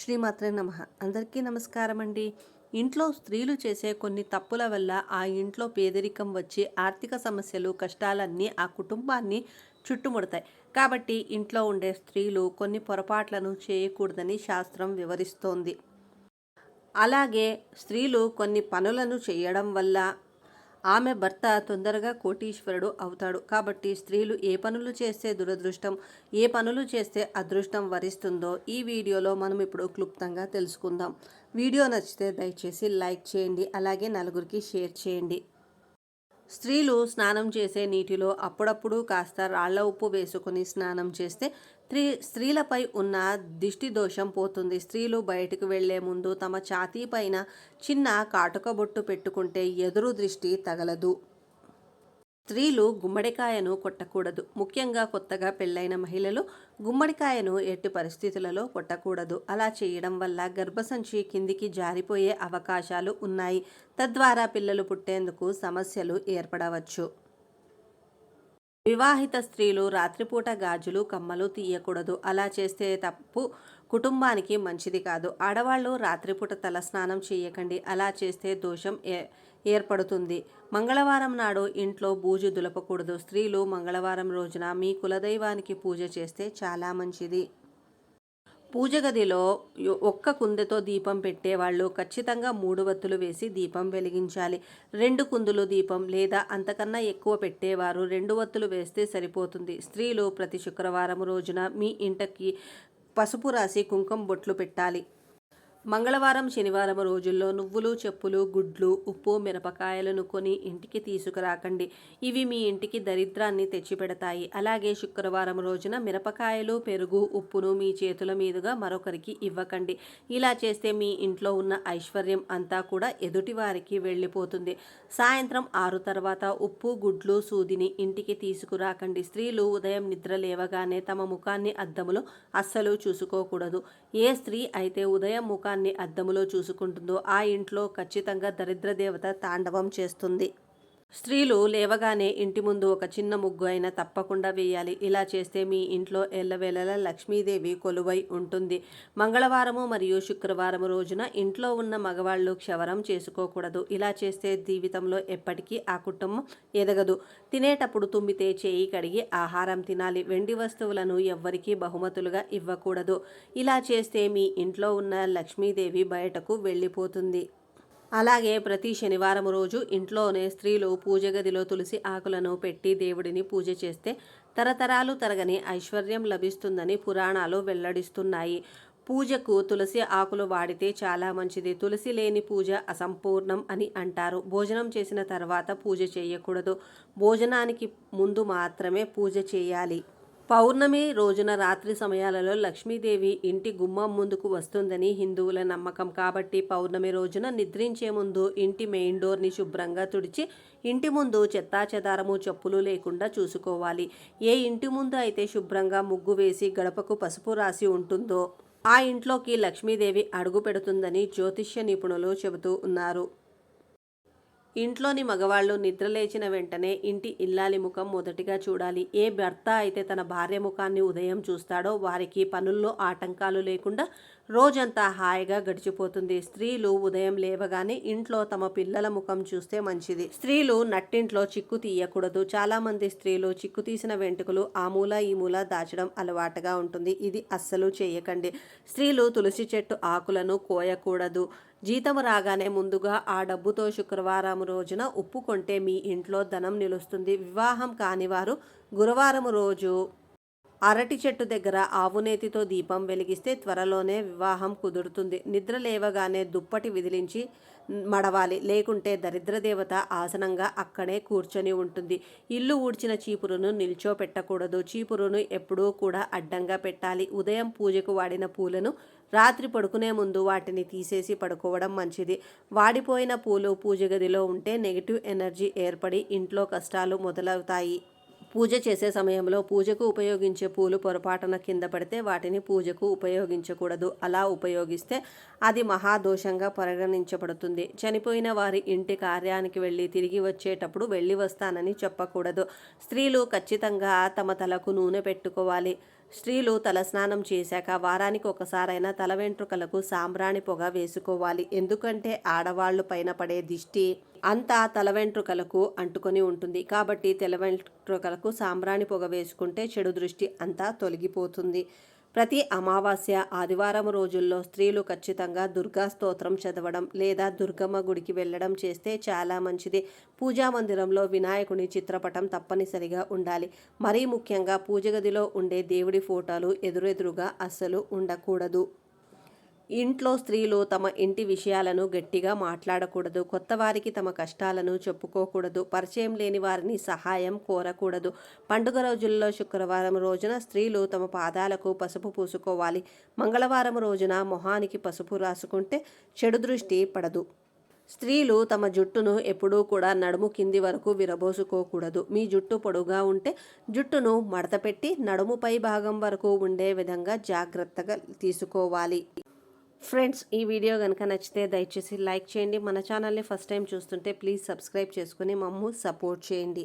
శ్రీమాత్రే నమ. అందరికీ నమస్కారం అండి ఇంట్లో స్త్రీలు చేసే కొన్ని తప్పుల వల్ల ఆ ఇంట్లో పేదరికం వచ్చి ఆర్థిక సమస్యలు కష్టాలన్నీ ఆ కుటుంబాన్ని చుట్టుముడతాయి. కాబట్టి ఇంట్లో ఉండే స్త్రీలు కొన్ని పొరపాట్లను చేయకూడదని శాస్త్రం వివరిస్తోంది. అలాగే స్త్రీలు కొన్ని పనులను చేయడం వల్ల ఆమె భర్త తొందరగా కోటీశ్వరుడు అవుతాడు. కాబట్టి స్త్రీలు ఏ పనులు చేస్తే దురదృష్టం ఏ పనులు చేస్తే అదృష్టం వరిస్తుందో ఈ వీడియోలో మనం ఇప్పుడు క్లుప్తంగా తెలుసుకుందాం. వీడియో నచ్చితే దయచేసి లైక్ చేయండి అలాగే నలుగురికి షేర్ చేయండి. స్త్రీలు స్నానం చేసే నీటిలో అప్పుడప్పుడు కాస్త రాళ్ళ ఉప్పు వేసుకుని స్నానం చేస్తే స్త్రీ స్త్రీలపై ఉన్న దిష్టి దోషం పోతుంది. స్త్రీలు బయటకు వెళ్ళే ముందు తమ ఛాతీ పైన చిన్న కాటుక బొట్టు పెట్టుకుంటే ఎదురు దృష్టి తగలదు. స్త్రీలు గుమ్మడికాయను కొట్టకూడదు. ముఖ్యంగా కొత్తగా పెళ్ళైన మహిళలు గుమ్మడికాయను ఎట్టి పరిస్థితులలో కొట్టకూడదు. అలా చేయడం వల్ల గర్భసంచి కిందికి జారిపోయే అవకాశాలు ఉన్నాయి. తద్వారా పిల్లలు పుట్టేందుకు సమస్యలు ఏర్పడవచ్చు. వివాహిత స్త్రీలు రాత్రిపూట గాజులు కమ్మలు తీయకూడదు. అలా చేస్తే తప్పు కుటుంబానికి మంచిది కాదు. ఆడవాళ్ళు రాత్రిపూట తలస్నానం చేయకండి. అలా చేస్తే దోషం ఏ ఏర్పడుతుంది. మంగళవారం నాడు ఇంట్లో బూజు దులపకూడదు. స్త్రీలు మంగళవారం రోజున మీ కులదైవానికి పూజ చేస్తే చాలా మంచిది. పూజ గదిలో ఒక్క కుందెతో దీపం పెట్టేవాళ్ళు ఖచ్చితంగా మూడు వత్తులు వేసి దీపం వెలిగించాలి. రెండు కుందులు దీపం లేదా అంతకన్నా ఎక్కువ పెట్టేవారు రెండు వత్తులు వేస్తే సరిపోతుంది. స్త్రీలు ప్రతి శుక్రవారం రోజున మీ ఇంటికి పసుపు రాసి కుంకుమ బొట్లు పెట్టాలి. మంగళవారం శనివారం రోజుల్లో నువ్వులు చెప్పులు గుడ్లు ఉప్పు మిరపకాయలను కొని ఇంటికి తీసుకురాకండి. ఇవి మీ ఇంటికి దరిద్రాన్ని తెచ్చిపెడతాయి. అలాగే శుక్రవారం రోజున మిరపకాయలు పెరుగు ఉప్పును మీ చేతుల మీదుగా మరొకరికి ఇవ్వకండి. ఇలా చేస్తే మీ ఇంట్లో ఉన్న ఐశ్వర్యం అంతా కూడా ఎదుటి వారికి వెళ్ళిపోతుంది. సాయంత్రం ఆరు తర్వాత ఉప్పు గుడ్లు సూదిని ఇంటికి తీసుకురాకండి. స్త్రీలు ఉదయం నిద్ర లేవగానే తమ ముఖాన్ని అద్దములో అస్సలు చూసుకోకూడదు. ఏ స్త్రీ అయితే ఉదయం ముఖ ముఖాన్ని అద్దములో చూసుకుంటుందో ఆ ఇంట్లో ఖచ్చితంగా దరిద్ర దేవత తాండవం చేస్తుంది. స్త్రీలు లేవగానే ఇంటి ముందు ఒక చిన్న ముగ్గు అయినా తప్పకుండా వేయాలి. ఇలా చేస్తే మీ ఇంట్లో ఎల్లవేళలా లక్ష్మీదేవి కొలువై ఉంటుంది. మంగళవారము మరియు శుక్రవారం రోజున ఇంట్లో ఉన్న మగవాళ్ళు క్షవరం చేసుకోకూడదు. ఇలా చేస్తే జీవితంలో ఎప్పటికీ ఆ కుటుంబం ఎదగదు. తినేటప్పుడు తుమ్మితే చేయి కడిగి ఆహారం తినాలి. వెండి వస్తువులను ఎవ్వరికీ బహుమతులుగా ఇవ్వకూడదు. ఇలా చేస్తే మీ ఇంట్లో ఉన్న లక్ష్మీదేవి బయటకు వెళ్ళిపోతుంది. అలాగే ప్రతి శనివారం రోజు ఇంట్లోనే స్త్రీలు పూజ గదిలో తులసి ఆకులను పెట్టి దేవుడిని పూజ చేస్తే తరతరాలు తరగని ఐశ్వర్యం లభిస్తుందని పురాణాలు వెల్లడిస్తున్నాయి. పూజకు తులసి ఆకులు వాడితే చాలా మంచిది. తులసి లేని పూజ అసంపూర్ణం అని అంటారు. భోజనం చేసిన తర్వాత పూజ చేయకూడదు. భోజనానికి ముందు మాత్రమే పూజ చేయాలి. పౌర్ణమి రోజున రాత్రి సమయాలలో లక్ష్మీదేవి ఇంటి గుమ్మం ముందుకు వస్తుందని హిందువుల నమ్మకం కాబట్టి పౌర్ణమి రోజున నిద్రించే ముందు ఇంటి మెయిన్ డోర్ని శుభ్రంగా తుడిచి ఇంటి ముందు చెత్తాచెదారము చెప్పులు లేకుండా చూసుకోవాలి. ఏ ఇంటి ముందు అయితే శుభ్రంగా ముగ్గు వేసి గడపకు పసుపు రాసి ఉంటుందో ఆ ఇంట్లోకి లక్ష్మీదేవి అడుగు పెడుతుందని జ్యోతిష్య నిపుణులు చెబుతూ ఉన్నారు. ఇంట్లోని మగవాళ్ళు నిద్రలేచిన వెంటనే ఇంటి ఇల్లాలి ముఖం మొదటిగా చూడాలి. ఏ భర్త అయితే తన భార్య ముఖాన్ని ఉదయం చూస్తాడో వారికి పనుల్లో ఆటంకాలు లేకుండా రోజంతా హాయిగా గడిచిపోతుంది. స్త్రీలు ఉదయం లేవగానే ఇంట్లో తమ పిల్లల ముఖం చూస్తే మంచిది. స్త్రీలు నట్టింట్లో చిక్కు తీయకూడదు. చాలా మంది స్త్రీలు చిక్కు తీసిన వెంట్రుకలు ఆ మూల ఈ మూల దాచడం అలవాటుగా ఉంటుంది. ఇది అస్సలు చేయకండి. స్త్రీలు తులసి చెట్టు ఆకులను కోయకూడదు. జీతం రాగానే ముందుగా ఆ డబ్బుతో శుక్రవారం రోజున ఉప్పు కొంటే మీ ఇంట్లో ధనం నిలుస్తుంది. వివాహం కానివారు గురువారం రోజు అరటి చెట్టు దగ్గర ఆవునేతితో దీపం వెలిగిస్తే త్వరలోనే వివాహం కుదురుతుంది. నిద్ర లేవగానే దుప్పటి విదిలించి మడవాలి. లేకుంటే దరిద్రదేవత ఆసనంగా అక్కడే కూర్చొని ఉంటుంది. ఇల్లు ఊడ్చిన చీపురును నిల్చోపెట్టకూడదు. చీపురును ఎప్పుడూ కూడా అడ్డంగా పెట్టాలి. ఉదయం పూజకు వాడిన పూలను రాత్రి పడుకునే ముందు వాటిని తీసేసి పడుకోవడం మంచిది. వాడిపోయిన పూలు పూజ గదిలో ఉంటే నెగిటివ్ ఎనర్జీ ఏర్పడి ఇంట్లో కష్టాలు మొదలవుతాయి. పూజ చేసే సమయంలో పూజకు ఉపయోగించే పూలు పొరపాటున కింద పడితే వాటిని పూజకు ఉపయోగించకూడదు. అలా ఉపయోగిస్తే అది మహాదోషంగా పరిగణించబడుతుంది. చనిపోయిన వారి ఇంటి కార్యానికి వెళ్ళి తిరిగి వచ్చేటప్పుడు వెళ్ళి వస్తానని చెప్పకూడదు. స్త్రీలు ఖచ్చితంగా తమ తలకు నూనె పెట్టుకోవాలి. స్త్రీలు తలస్నానం చేశాక వారానికి ఒకసారైనా తల వెంట్రుకలకు సాంబ్రాణి పొగ వేసుకోవాలి. ఎందుకంటే ఆడవాళ్ళు పైన పడే దిష్టి అంతా తల వెంట్రుకలకు అంటుకొని ఉంటుంది. కాబట్టి తల వెంట్రుకలకు సాంబ్రాణి పొగ వేసుకుంటే చెడు దృష్టి అంతా తొలగిపోతుంది. ప్రతి అమావాస్య ఆదివారం రోజుల్లో స్త్రీలు ఖచ్చితంగా దుర్గా స్తోత్రం చదవడం లేదా దుర్గమ్మ గుడికి వెళ్ళడం చేస్తే చాలా మంచిది. పూజా మందిరంలో వినాయకుని చిత్రపటం తప్పనిసరిగా ఉండాలి. మరీ ముఖ్యంగా పూజ గదిలో ఉండే దేవుడి ఫోటోలు ఎదురెదురుగా అస్సలు ఉండకూడదు. ఇంట్లో స్త్రీలు తమ ఇంటి విషయాలను గట్టిగా మాట్లాడకూడదు కొత్త వారికి తమ కష్టాలను చెప్పుకోకూడదు పరిచయం లేని వారిని సహాయం కోరకూడదు. పండుగ రోజుల్లో శుక్రవారం రోజున స్త్రీలు తమ పాదాలకు పసుపు పూసుకోవాలి. మంగళవారం రోజున మొహానికి పసుపు రాసుకుంటే చెడు దృష్టి పడదు. స్త్రీలు తమ జుట్టును ఎప్పుడూ కూడా నడుము కింది వరకు విరబోసుకోకూడదు. మీ జుట్టు పొడుగా ఉంటే జుట్టును మడతపెట్టి నడుము పై భాగం వరకు ఉండే విధంగా జాగ్రత్తగా తీసుకోవాలి. ఫ్రెండ్స్ ఈ వీడియో కనుక నచ్చితే దయచేసి లైక్ చేయండి. మన ఛానల్ని ఫస్ట్ టైం చూస్తుంటే ప్లీజ్ సబ్స్క్రైబ్ చేసుకుని మమ్ము సపోర్ట్ చేయండి.